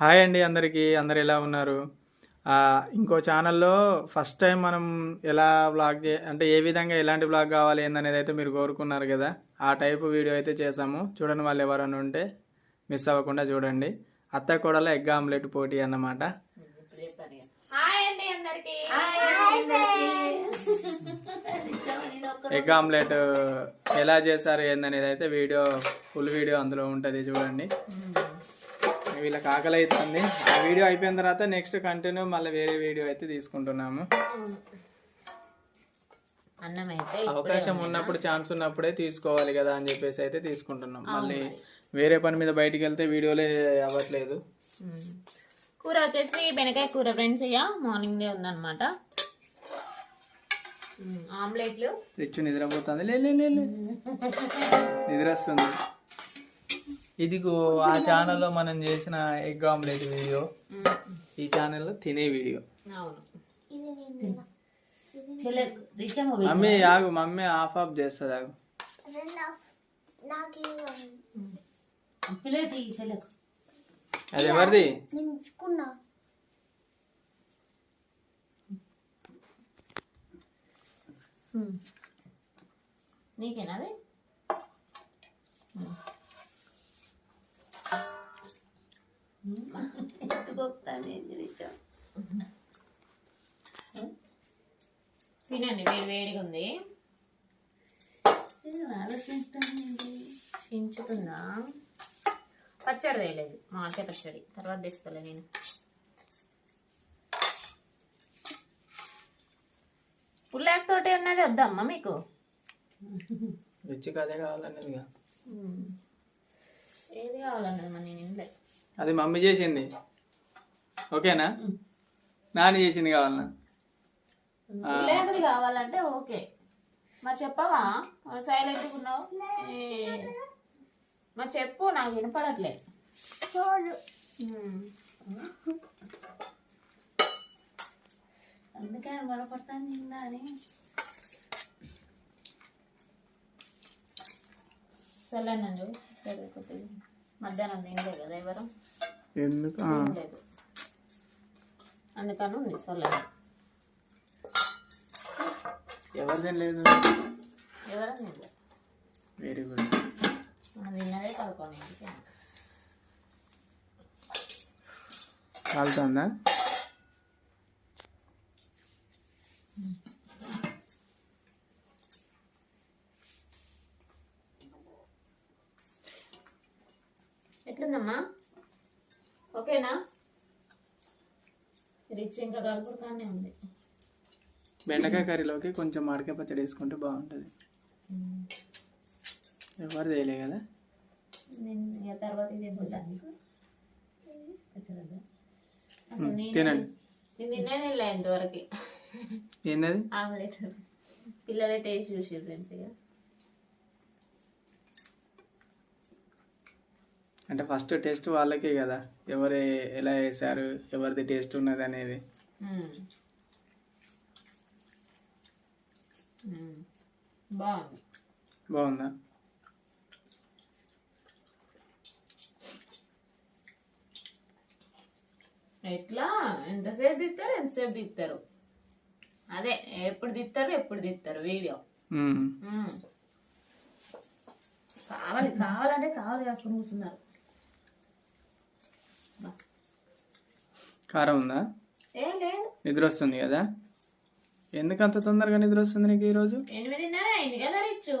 Hi అండి అందరికీ. అందరు ఎలా ఉన్నారు? ఆ, ఇంకో ఛానల్లో ఫస్ట్ టైం మనం ఎలా బ్లాగ్ చే అంటే ఏ విధంగా ఎలాంటి బ్లాగ్ కావాలి ఏందనేది అయితే మీరు కోరుకున్నారు కదా ఆ టైప్ వీడియో అయితే చేసాము చూడండి వాళ్ళు ఎవరైనా ఉంటే మిస్ అవ్వకుండా చూడండి. అత్త కూడల ఎగ్ ఆమ్లెట్ పోటీ అన్నమాట. హాయ్ అండి అందరికి. ఎగ్ ఆమ్లెట్ ఎలా చేశారు ఏందనేది అయితే వీడియో ఫుల్ వీడియో అందులో ఉంటుంది చూడండి. వీళ్ళకి ఆకలి అవుతుంది ఆ వీడియో అయిపోయిన తర్వాత నెక్స్ట్ కంటిన్యూ మళ్ళీ వేరే వీడియో అయితే తీసుకుంటున్నాము. అన్నం అయితే అవకాశం ఉన్నప్పుడు ఛాన్స్ ఉన్నప్పుడే తీసుకోవాలి కదా అని చెప్పేసి అయితే తీసుకుంటున్నాం. మళ్ళీ వేరే పని మీద బయటికి వెళ్తే వీడియోలే అవ్వట్లేదు. కూర వచ్చేసి బెనకాయ కూర ఫ్రెండ్స్ ఇక మార్నింగ్ దే ఉందన్నమాట. ఆమ్లెట్లు. రిచ్ నిద్రపోతుంది. లే. నిద్ర వస్తుంది ఇదిగో ఆ ఛానల్లో మనం చేసిన ఎగ్ ఆమ్లెట్ వీడియో. ఈ ఛానల్లో తినే వీడియో. మమ్మీ ఆగు మమ్మీ ఆఫ్ ఆఫ్ చేస్తుంది ఆగు. అది ఎవరిది. నీకేనా ఏంది రిచమ్. తినండి వేడి వేడిగా ఉంది. చించుతుందా పచ్చడి వేయలేదు మామిడికాయ పచ్చడి. తర్వాత తెస్తలే నేను. పుల్లాక్ తోటి ఉన్నది వద్దమ్మా మీకు? రుచికి అదే కావాలనేది ఇక. ఏది కావాలన్నది నేను ఇంట్లో అది మమ్మీ చేసింది. ఓకేనా? నాని చేసింది కావాలనా? పుల్లాకుది కావాలంటే ఓకే. మరి చెప్పవా? సైలెంట్గా ఉన్నావు? మరి చెప్పు నాకు వినపడట్లే. ఉమ్. అందుకే గొడవపడతాను నిందా అని. సరే కొద్దిగా. మధ్యాహ్నం తినలే కదా ఎవరు? ఎందుకు. లేదు అందుకని ఉంది సొల్లని ఎవరు తినలేదు ఎవరు తినలే వెరీ గుడ్. మనం తిన్నదే పదకొండింటికి కాలుతుందా? ఎట్లుందమ్మా? ఓకేనా? రిచ్ ఇంకా ఉంది. బెండకాయ కర్రీలోకి కొంచెం మామిడికాయ పచ్చడి వేసుకుంటే బాగుంటుంది. ఎవరు చేయలే కదా? నేను తర్వాత ఇది తినండి. తినలే ఇంతవరకు. ఏంటది ఆమ్లెట్. పిల్లలే టేస్ట్ చూసి ఫ్రెండ్స్ ఇక. అంటే ఫస్ట్ టేస్ట్ వాళ్ళకే కదా. ఎవరు ఎలా వేసారు ఎవరిది టేస్ట్ ఉన్నది అనేది. బాగుంది. బాగుందా? ఎట్లా? ఎంతసేపు తిత్తారు ఎంతసేపు తిత్తారు? అదే ఎప్పుడు తిత్తారు ఎప్పుడు తిత్తారు వీడియో. కావాలి కావాలంటే కావాలి కాసుకొని కూర్చున్నారు. కారం ఉందా? నిద్ర వస్తుంది కదా? ఎందుకు అంత తొందరగా నిద్ర వస్తుంది నీకు ఈరోజు? ఎనిమిదిన్నర అయింది కదా రిచ్చు?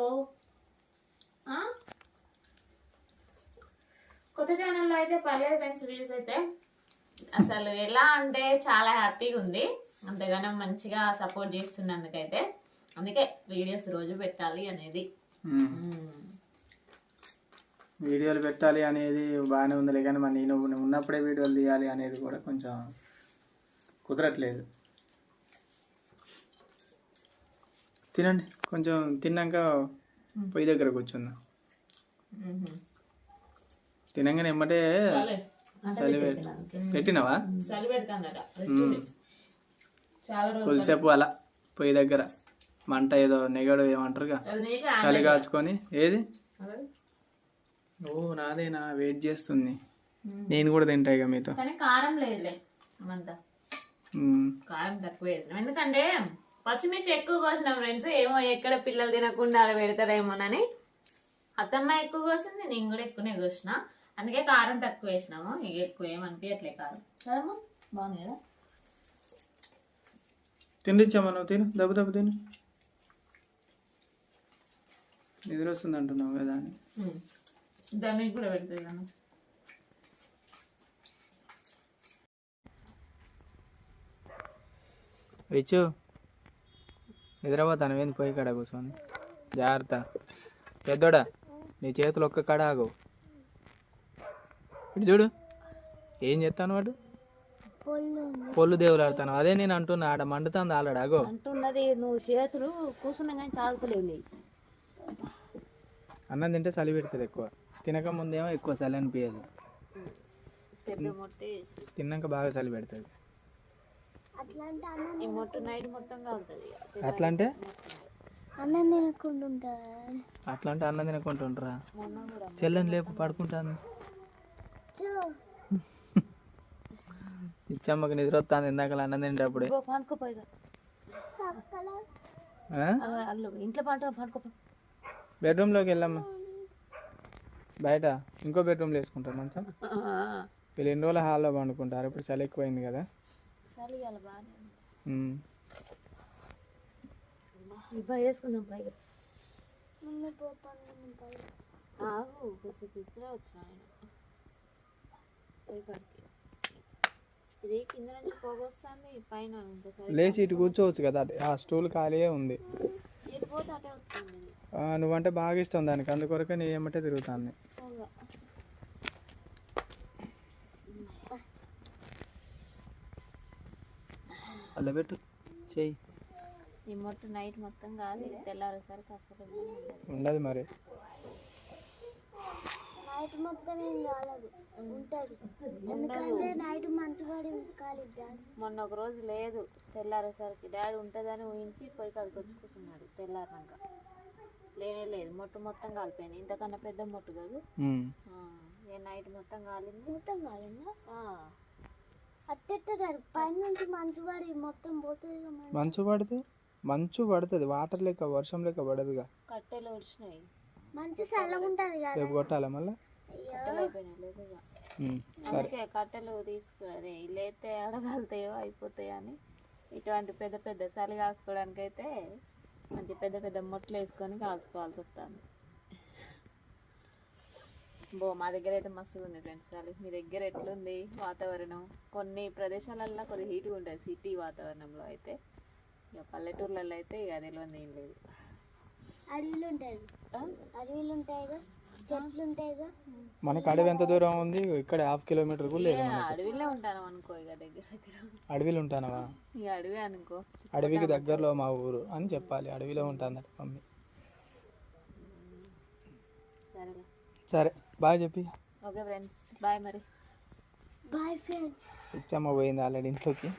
కొత్త ఛానల్లో అయితే పర్లేదు ఫ్రెండ్స్ వ్యూస్ అయితే. అసలు ఎలా అంటే చాలా హ్యాపీగా ఉంది. అంతగానో మంచిగా సపోర్ట్ చేస్తున్నందుకైతే. అందుకే వీడియోస్ రోజు పెట్టాలి అనేది. వీడియోలు పెట్టాలి అనేది బాగానే ఉందిలే కానీ మరి నేను ఉన్నప్పుడే వీడియోలు తీయాలి అనేది కూడా కొంచెం కుదరట్లేదు. తినండి. కొంచెం తిన్నాక పొయ్యి దగ్గర కూర్చుందాం. తినంగానే ఎమ్మటే చాలే. చలి పెట్- పెట్టినావా? కొద్దిసేపు అలా పొయ్యి దగ్గర మంట ఏదో నెగడు ఏమంటారుగా? చలి కాచుకొని ఏది. ఓ నాదేనా? వెయిట్ చేస్తుంది. నేను కూడా తింటా ఇక మీతో. కానీ కారం లేదులే అంతా. కారం తక్కువ వేసినాం ఎందుకంటే పచ్చిమిర్చి ఎక్కువ కోసినాం ఫ్రెండ్స్ ఏమో ఎక్కడ పిల్లలు తినకుండా అలా పెడతారేమోనని అత్తమ్మ ఎక్కువ కోసింది నేను కూడా ఎక్కువనే కోసిన. అందుకే కారం తక్కువ వేసినాము. ఇక ఎక్కువ ఏమనిపించట్లే కారం. కదమ్మా బాగుంది కదా? తిండిచ్చామా నువ్వు తిను. దెబ్బ దెబ్బ తిను. నిద్ర వస్తుంది అంటున్నావు కదా అని. దానికి కూడా పెడుతుంది కదా. రిచు నిద్రపోతాను. ఏంది పోయి కాడ కూర్చొని? జాగ్రత్త. పెద్దోడా నీ చేతులు ఒక్క కాడ ఆగు. ఇటు చూడు. ఏం చేస్తాను వాడు? పొల్లు దేవులు ఆడతాను. అదే నేను అంటున్నా ఆడ మండుతుంది ఆలాడు ఆగో. అంటున్నది నువ్వు చేతులు కూర్చున్నా కానీ చాగుతలేవు అన్నం తింటే చలి పెడుతుంది ఎక్కువ. తినక ముందేమో ఎక్కువ చలి అనిపించదు తిన్నాక బాగా చలి పెడుతుంది. అట్లా అంటే అన్నం తినకుండా ఉంటారు అట్లా అంటే అన్నం తినకుంటుంటారా చెల్లెని లేపు పడుకుంటాను. ఇచ్చమ్మకి నిద్ర వస్తుంది ఇందాక అన్నం తినేటప్పుడే. పండుకోపోయిగా ఆ? అల్లు ఇంట్లో పంట పండుకోపో. బెడ్రూమ్లోకి వెళ్ళమ్మా. బయట ఇంకో బెడ్రూమ్లో వేసుకుంటారు మంచం. వీళ్ళు ఎన్ని రోజులు హాల్లో పండుకుంటారు? ఇప్పుడు చలి ఎక్కువైంది కదా. లేచి ఇటు కూర్చోవచ్చు కదా ఆ స్టూల్ ఖాళీయే ఉంది. ఎటు పోతే అటే వస్తుంది. ఇది ఆ, నువ్వంటే బాగా ఇష్టం దానికి అందుకొరకే నీ ఏమంటే తిరుగుతుంది. పొగ అలా పెట్టు. చెయ్యి. ఈ మొట్టు నైట్ మొత్తం కాదు ఇది తెల్లారేసరికి అసలు ఉండదు. మరి. నైట్ మొత్తం ఏం కాలేదు. ఉంటది. ఎందుకంటే నైట్ మంచు పడి మొన్న ఒక రోజు లేదు. తెల్లారేసరికి డాడీ ఉంటుందని ఊహించి పోయి కాడికి వచ్చి కూర్చున్నాడు తెల్లారినాక. లేనే లేదు. మొట్టు మొత్తం కాలిపోయింది. ఇంతకన్నా పెద్ద మొట్టు కాదు. నైట్ మొత్తం కాలింది? మొత్తం కాలిందా? ఆ, అట్టెట్టారు పైన నుంచి మంచు పడి మొత్తం పోతుంది. మంచు పడితే? మంచు పడుతుంది. వాటర్ లెక్క వర్షం లెక్క పడదుగా. కట్టెలు ఒడిచినాయి. మంచి చల్లగా ఉంటుంది కదా. రేపు కొట్టాలా మళ్ళా? అందుకే కట్టెలు తీసుకు అదే లేతే అడగలుతాయో అయిపోతాయో అని ఇటువంటి పెద్ద పెద్ద చలి కాసుకోవడానికి అయితే మంచి పెద్ద పెద్ద మొట్లు వేసుకొని కాల్చుకోవాల్సి వస్తుంది. బో మా దగ్గర అయితే మస్తుగా ఉంది ఫ్రెండ్స్. చలి మీ దగ్గర ఎట్లుంది వాతావరణం? కొన్ని ప్రదేశాలల్లో కొద్ది హీట్గా ఉంటుంది సిటీ వాతావరణంలో అయితే. ఇక పల్లెటూర్లలో అయితే ఇక తెలియదు ఏం లేదు. అడవిలు ఉంటాయి? అడవిలు ఉంటాయిగా మనకు అడవి ఎంత దూరం ఉంది? ఇక్కడ హాఫ్ కిలోమీటర్ కూడా లేదు అడవిలో ఉంటాను అనుకో ఇక దగ్గర దగ్గర. అడవిలో ఉంటానవా? అడవి అనుకో. అడవికి దగ్గరలో మా ఊరు అని చెప్పాలి. అడవిలో ఉంటుందట మమ్మీ. సరే బాయ్ చెప్పి. ఓకే ఫ్రెండ్స్ బాయ్ మరి. Bye friends. ఇచ్చమ్మ పోయింది ఆల్రెడీ ఇంట్లోకి.